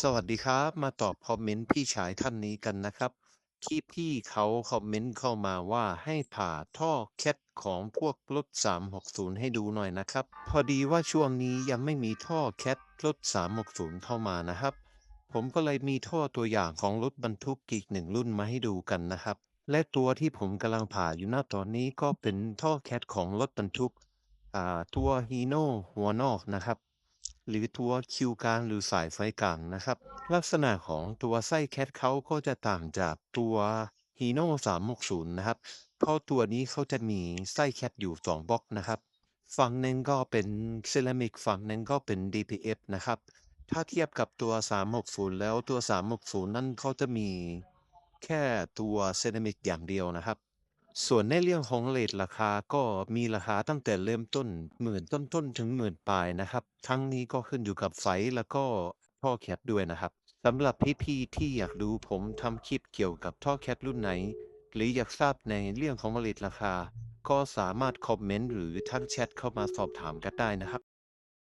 สวัสดีครับ มาตอบคอมเมนต์พี่ชายท่านนี้กันนะครับ ที่พี่เขาคอมเมนต์เข้ามาว่าให้ผ่าท่อแคทของพวกรถ360 ให้ดูหน่อยนะครับ พอดีว่าช่วงนี้ยังไม่มีท่อแคทรถ360 เข้ามานะครับ ผมก็เลยมีท่อตัวอย่างของรถบรรทุกอีกหนึ่งรุ่นมาให้ดูกันนะครับ และตัวที่ผมกำลังผ่าอยู่ณตอนนี้ก็เป็นท่อแคทของรถบรรทุกอ่าตัวฮีโน่หัวนอกนะครับ หรือตัวคิวกลางหรือสายไฟกลางนะครับ ลักษณะของตัวไส้แคทเขาก็จะต่างจากตัวฮีโน่360 นะครับ เพราะตัวนี้เขาจะมีไส้แคทอยู่ 2บล็อกนะครับ ฝั่งหนึ่งก็เป็นเซรามิกฝั่งหนึ่งก็เป็น DPF นะครับ ถ้าเทียบกับตัว 360 แล้วตัว 360 นั่นเขาจะมีแค่ตัวเซรามิกอย่างเดียวนะครับ ส่วนในเรื่องของเรทราคาก็มีราคาตั้งแต่เริ่มต้น หมื่นต้น ๆ ถึงหมื่นปลายนะครับ ทั้งนี้ก็ขึ้นอยู่กับไฟซ์แล้วก็ท่อแคทด้วยนะครับสำหรับพี่ๆที่อยากดูผมทำคลิปเกี่ยวกับท่อแคทรุ่นไหน หรืออยากทราบในเรื่องของเรทราคา ก็สามารถคอมเมนต์หรือทักแชทเข้ามาสอบถามกันได้นะครับ